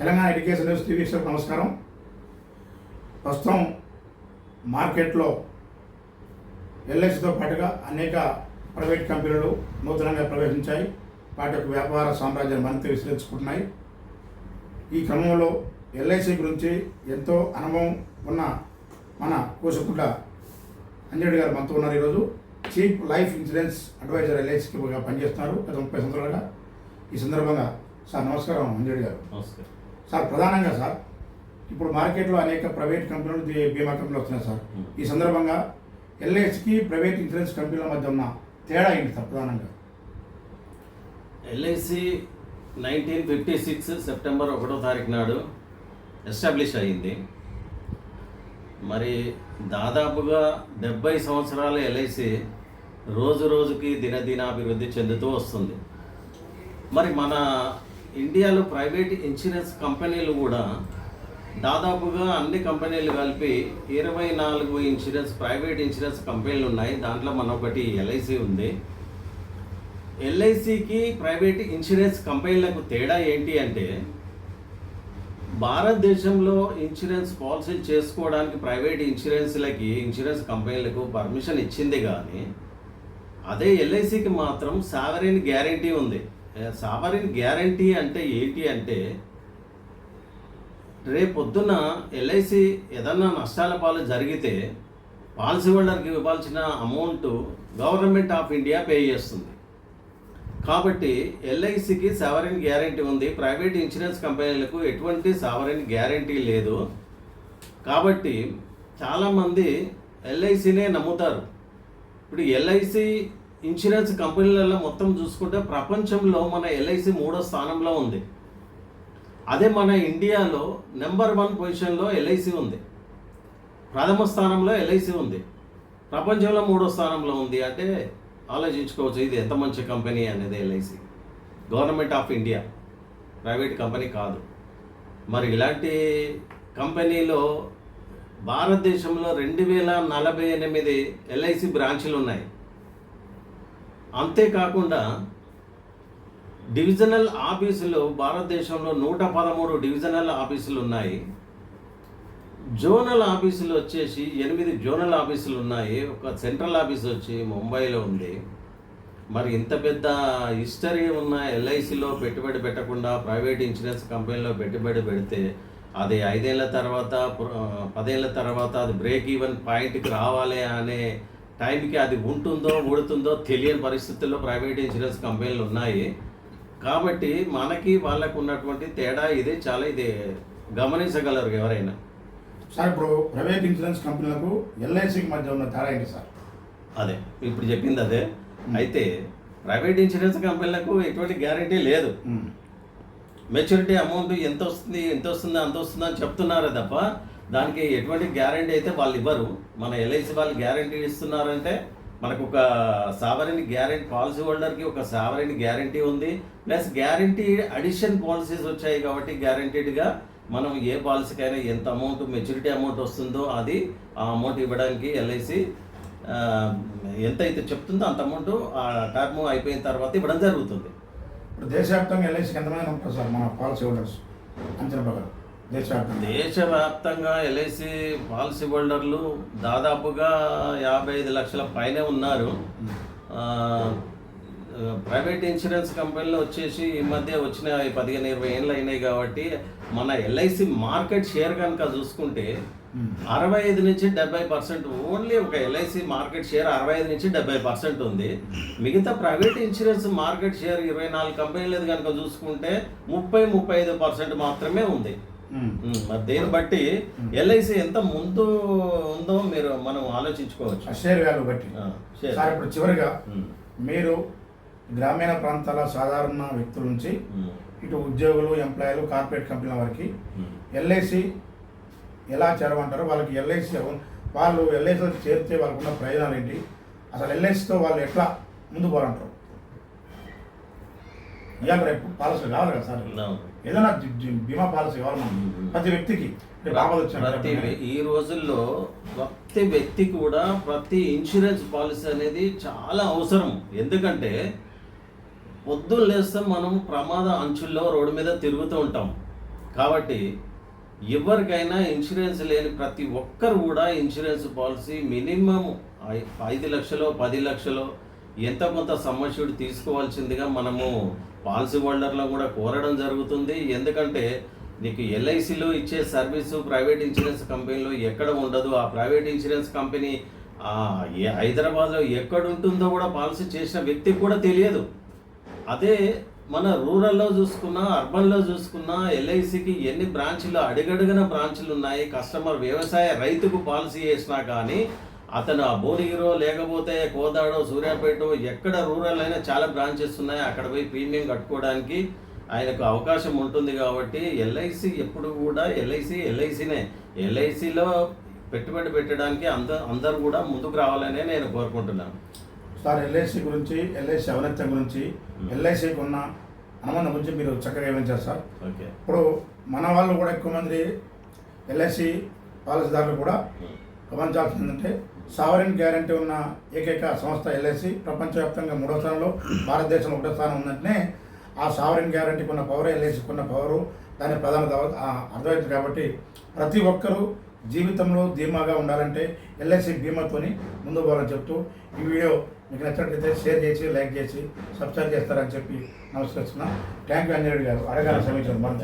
Telangana education news TV నమస్కారం. ప్రస్తుతం మార్కెట్లో ఎల్ఐసితో పాటుగా అనేక ప్రైవేట్ కంపెనీలు నూతనంగా ప్రవేశించాయి. వాటి యొక్క వ్యాపార సామ్రాజ్యాన్ని మరింత విశ్లేషించుకుంటున్నాయి ఈ క్రమంలో ఎల్ఐసి గురించి ఎంతో అనుభవం ఉన్న మన కోసకుంట అంజరెడ్డి గారు మనతో ఉన్నారు ఈరోజు. చీఫ్ లైఫ్ ఇన్సూరెన్స్ అడ్వైజర్ ఎల్ఐసికి పనిచేస్తున్నారు. గత ముప్పై సంవత్సరాలుగా. ఈ సందర్భంగా సార్ నమస్కారం అంజరెడ్డి గారు. నమస్కారం. సార్ ప్రధానంగా సార్ ఇప్పుడు మార్కెట్లో అనేక ప్రైవేట్ కంపెనీలు బీమా కంపెనీలు వస్తున్నాయి సార్. ఈ సందర్భంగా ఎల్ఐసికి ప్రైవేట్ ఇన్సూరెన్స్ కంపెనీల మధ్య ఉన్న తేడా ఏంటి సార్ ప్రధానంగా? LIC nineteen fifty six September ఒకటో తారీఖు నాడు ఎస్టాబ్లిష్ అయ్యింది. మరి దాదాపుగా డెబ్బై సంవత్సరాల ఎల్ఐసి రోజు రోజుకి దినదినాభివృద్ధి చెందుతూ వస్తుంది. మరి మన ఇండియాలో ప్రైవేట్ ఇన్సూరెన్స్ కంపెనీలు కూడా దాదాపుగా అన్ని కంపెనీలు కలిపి ఇరవై నాలుగు ఇన్సూరెన్స్ ప్రైవేట్ ఇన్సూరెన్స్ కంపెనీలు ఉన్నాయి. దాంట్లో మన ఒకటి ఎల్ఐసి ఉంది. ఎల్ఐసికి ప్రైవేట్ ఇన్సూరెన్స్ కంపెనీలకు తేడా ఏంటి అంటే భారతదేశంలో ఇన్సూరెన్స్ పాలసీలు చేసుకోవడానికి ప్రైవేట్ ఇన్సూరెన్స్లకి ఇన్సూరెన్స్ కంపెనీలకు పర్మిషన్ ఇచ్చింది కానీ అదే ఎల్ఐసికి మాత్రం సావరీన్ గ్యారంటీ ఉంది. సావరిన్ గ్యారంటీ అంటే ఏంటి అంటే రేపొద్దున ఎల్ఐసి ఏదన్నా నష్టాల పాలు జరిగితే పాలసీ హోల్డర్కి ఇవ్వాల్సిన amount government of India pay చేస్తుంది. కాబట్టి ఎల్ఐసికి సవరిన్ గ్యారంటీ ఉంది. ప్రైవేట్ ఇన్సూరెన్స్ కంపెనీలకు ఎటువంటి సవరిన్ గ్యారంటీ లేదు. కాబట్టి చాలామంది ఎల్ఐసినే నమ్ముతారు. ఇప్పుడు ఎల్ఐసి ఇన్సూరెన్స్ కంపెనీలలో మొత్తం చూసుకుంటే ప్రపంచంలో మన ఎల్ఐసి మూడో స్థానంలో ఉంది. అదే మన ఇండియాలో నెంబర్ వన్ పొజిషన్లో ఎల్ఐసి ఉంది. ప్రథమ స్థానంలో ఎల్ఐసి ఉంది. ప్రపంచంలో మూడో స్థానంలో ఉంది అంటే ఆలోచించుకోవచ్చు ఇది ఎంత మంచి కంపెనీ అనేది LIC. Government of India private company కాదు. మరి ఇలాంటి కంపెనీలో భారతదేశంలో రెండు వేల నలభై ఎనిమిది ఎల్ఐసి బ్రాంచ్లు ఉన్నాయి. అంతేకాకుండా డివిజనల్ ఆఫీసులు భారతదేశంలో నూట పదమూడు డివిజనల్ ఆఫీసులు ఉన్నాయి జోనల్ ఆఫీసులు వచ్చేసి ఎనిమిది జోనల్ ఆఫీసులు ఉన్నాయి ఒక సెంట్రల్ ఆఫీస్ వచ్చి ముంబైలో ఉంది. మరి ఇంత పెద్ద హిస్టరీ ఉన్న ఎల్ఐసిలో పెట్టుబడి పెట్టకుండా ప్రైవేట్ ఇన్సూరెన్స్ కంపెనీలో పెట్టుబడి పెడితే అది ఐదేళ్ళ తర్వాత పదేళ్ళ తర్వాత అది బ్రేక్ ఈవెన్ పాయింట్కి రావాలి అనే టైంకి అది ఉంటుందో ఊడుతుందో తెలియని పరిస్థితుల్లో ప్రైవేట్ ఇన్సూరెన్స్ కంపెనీలు ఉన్నాయి. కాబట్టి మనకి వాళ్ళకు ఉన్నటువంటి తేడా ఇది చాలా ఇది. గమనించగలరు ఎవరైనా. సార్ ఇప్పుడు ప్రైవేట్ ఇన్సూరెన్స్ కంపెనీలకు ఎల్ఐసికి మధ్య ఉన్న తేడా ఏంటి సార్? అదే ఇప్పుడు చెప్పింది అదే. అయితే ప్రైవేట్ ఇన్సూరెన్స్ కంపెనీలకు ఎటువంటి గ్యారంటీ లేదు. మెచ్యూరిటీ అమౌంట్ ఎంత వస్తుంది ఎంత వస్తుంది అంత వస్తుంది అని చెప్తున్నారే తప్ప దానికి ఎటువంటి గ్యారంటీ అయితే వాళ్ళు ఇవ్వరు. మన ఎల్ఐసి వాళ్ళు గ్యారంటీ ఇస్తున్నారంటే మనకు ఒక సావరిన్ గ్యారెంటీ పాలసీ హోల్డర్కి ఒక సావరిన్ గ్యారంటీ ఉంది. ప్లస్ గ్యారంటీ అడిషన్ పాలసీస్ వచ్చాయి కాబట్టి గ్యారంటీడ్గా మనం ఏ పాలసీకైనా ఎంత అమౌంట్ మెచ్యూరిటీ అమౌంట్ వస్తుందో అది ఆ అమౌంట్ ఇవ్వడానికి ఎల్ఐసి ఎంత అయితే చెప్తుందో అంత అమౌంట్ ఆ టర్మ్ అయిపోయిన తర్వాత ఇవ్వడం జరుగుతుంది. ఇప్పుడు దేశవ్యాప్తంగా ఎల్ఐసికి ఎంతమంది ఉంటారు సార్ మన పాలసీ హోల్డర్స్ అంచనా ప్రకారం. దేశవ్యాప్తంగా. దేశవ్యాప్తంగా ఎల్ఐసి పాలసీ హోల్డర్లు దాదాపుగా యాభై ఐదు లక్షల పైనే ఉన్నారు. ప్రైవేట్ ఇన్సూరెన్స్ కంపెనీలు వచ్చేసి ఈ మధ్య వచ్చిన పదిహేను ఇరవై ఏళ్ళు అయినాయి కాబట్టి మన ఎల్ఐసి మార్కెట్ షేర్ కనుక చూసుకుంటే. అరవై ఐదు నుంచి డెబ్బై పర్సెంట్ ఓన్లీ ఒక ఎల్ఐసి మార్కెట్ షేర్ అరవై ఐదు నుంచి డెబ్బై పర్సెంట్ ఉంది. మిగతా ప్రైవేట్ ఇన్సూరెన్స్ మార్కెట్ షేర్ ఇరవై నాలుగు కంపెనీలది కనుక చూసుకుంటే ముప్పై ముప్పై ఐదు పర్సెంట్ మాత్రమే ఉంది. మరి దీన్ని బట్టి ఎల్ఐసి ఎంత ముందు ఉందో మీరు మనం ఆలోచించుకోవచ్చు. షేర్ వాల్యూ బట్టి. సార్ ఇప్పుడు చివరిగా మీరు గ్రామీణ ప్రాంతాల సాధారణ వ్యక్తుల నుంచి ఇటు ఉద్యోగులు ఎంప్లాయీలు కార్పొరేట్ కంపెనీల వరకు. ఎల్ఐసి ఎలా చేరమంటారు వాళ్ళకి ఎల్ఐసి వాళ్ళు ఎల్ఐసిలో చేరితే వాళ్ళకున్న ప్రయోజనాలు ఏంటి? అసలు ఎల్ఐసితో వాళ్ళు ఎట్లా ముందుకు పోవాలంటారు? రేపు పాలసీ కావాలి కదా సార్. ఏదైనా బీమా పాలసీ కావాలి ప్రతి వ్యక్తికి ప్రతి ఈ రోజుల్లో ప్రతి వ్యక్తి కూడా ప్రతి ఇన్సూరెన్స్ పాలసీ అనేది చాలా అవసరం. ఎందుకంటే పొద్దున్న లేస్తే మనం ప్రమాద అంచుల్లో రోడ్డు మీద తిరుగుతూ ఉంటాం. కాబట్టి ఎవరికైనా ఇన్సూరెన్స్ లేని ప్రతి ఒక్కరు కూడా ఇన్సూరెన్స్ పాలసీ మినిమం ఐదు లక్షలు పది లక్షలు ఎంత కొంత సమస్యుడు తీసుకోవాల్సిందిగా మనము పాలసీ హోల్డర్లో కూడా కోరడం జరుగుతుంది. ఎందుకంటే నీకు ఎల్ఐసిలో ఇచ్చే సర్వీసు ప్రైవేట్ ఇన్సూరెన్స్ కంపెనీలో ఎక్కడ ఉండదు. ఆ ప్రైవేట్ ఇన్సూరెన్స్ కంపెనీ ఏ- హైదరాబాద్లో ఎక్కడ ఉంటుందో కూడా పాలసీ చేసిన వ్యక్తికి కూడా తెలియదు. అదే మన రూరల్లో చూసుకున్నా అర్బన్లో చూసుకున్నా ఎల్ఐసికి ఎన్ని బ్రాంచ్లు అడుగడుగున బ్రాంచ్లు ఉన్నాయి. కస్టమర్ వ్యవసాయ రైతుకు పాలసీ చేసినా కానీ అతను ఆ భువనగిరో లేకపోతే కోదాడో సూర్యాపేట ఎక్కడ రూరల్ అయినా చాలా బ్రాంచెస్ ఉన్నాయి. అక్కడ పోయి ప్రీమియం కట్టుకోవడానికి ఆయనకు అవకాశం ఉంటుంది కాబట్టి ఎల్ఐసి ఎప్పుడు కూడా ఎల్ఐసి ఎల్ఐసినే. ఎల్ఐసిలో పెట్టుబడి పెట్టడానికి అంద అందరు కూడా ముందుకు రావాలనే నేను కోరుకుంటున్నాను. సార్ ఎల్ఐసి గురించి ఎల్ఐసి ఔన్నత్యం గురించి ఎల్ఐసికి ఉన్న అనుబంధం గురించి మీరు చక్కగా వివరించారు సార్. ఓకే. ఇప్పుడు మన వాళ్ళు కూడా ఎక్కువ మంది ఎల్ఐసి పాలసీదారులు కూడా గమనించాల్సింది ఏంటంటే సావరిన్ గ్యారంటీ ఉన్న ఏకైక సంస్థ ఎల్ఐసి. ప్రపంచవ్యాప్తంగా మూడో స్థానంలో భారతదేశంలో ఒకటో స్థానం ఉందంటే ఆ సావరిన్ గ్యారంటీకి ఉన్న పవర్ ఎల్ఐసికి ఉన్న పవరు దాని ప్రధాన అర్థమైంది కాబట్టి ప్రతి ఒక్కరూ జీవితంలో ధీమాగా ఉండాలంటే ఎల్ఐసి బీమాతోని ముందు పోవాలని చెప్తూ ఈ వీడియో మీకు నచ్చినట్లయితే షేర్ చేసి లైక్ చేసి సబ్స్క్రైబ్ చేస్తారని చెప్పి నమస్కరిస్తున్నాం. థ్యాంక్ యూ అంజరెడ్డి గారు. అడగాలని సమీక్ష మనం